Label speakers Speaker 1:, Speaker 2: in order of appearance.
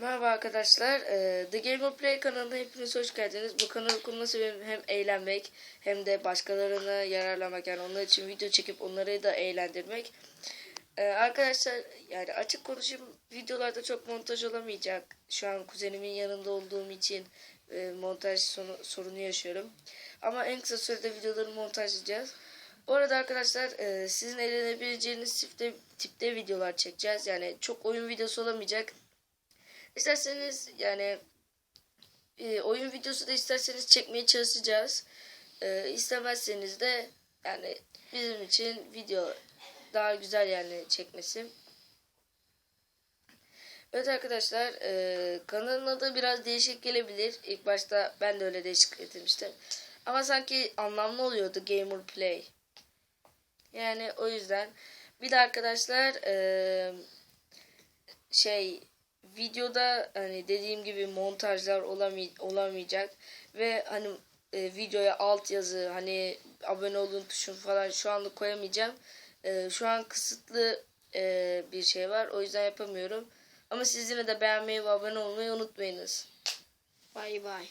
Speaker 1: Merhaba arkadaşlar. Ee, The Gamer Play kanalına hepiniz hoş geldiniz. Bu kanalı kurma sebebim hem eğlenmek hem de başkalarına yararlamak yani onlar için video çekip onları da eğlendirmek. Ee, arkadaşlar yani açık konuşayım videolarda çok montaj olamayacak. Şu an kuzenimin yanında olduğum için e, montaj sorunu yaşıyorum. Ama en kısa sürede videoları montajlayacağız. Bu arada arkadaşlar e, sizin eğlenebileceğiniz tipte, tipte videolar çekeceğiz. Yani çok oyun videosu olamayacak. İsterseniz yani e, oyun videosu da isterseniz çekmeye çalışacağız. E, istemezseniz de yani bizim için video daha güzel yani çekmesi. Evet arkadaşlar e, kanalın adı biraz değişik gelebilir. İlk başta ben de öyle değişik getirmiştim. Ama sanki anlamlı oluyordu Gamer Play. Yani o yüzden. Bir de arkadaşlar e, şey videoda hani dediğim gibi montajlar olamay- olamayacak ve hani e, videoya alt yazı hani abone olun tuşun falan şu anlık koyamayacağım. E, şu an kısıtlı e, bir şey var o yüzden yapamıyorum. Ama siz yine de beğenmeyi ve abone olmayı unutmayınız.
Speaker 2: Bay bay.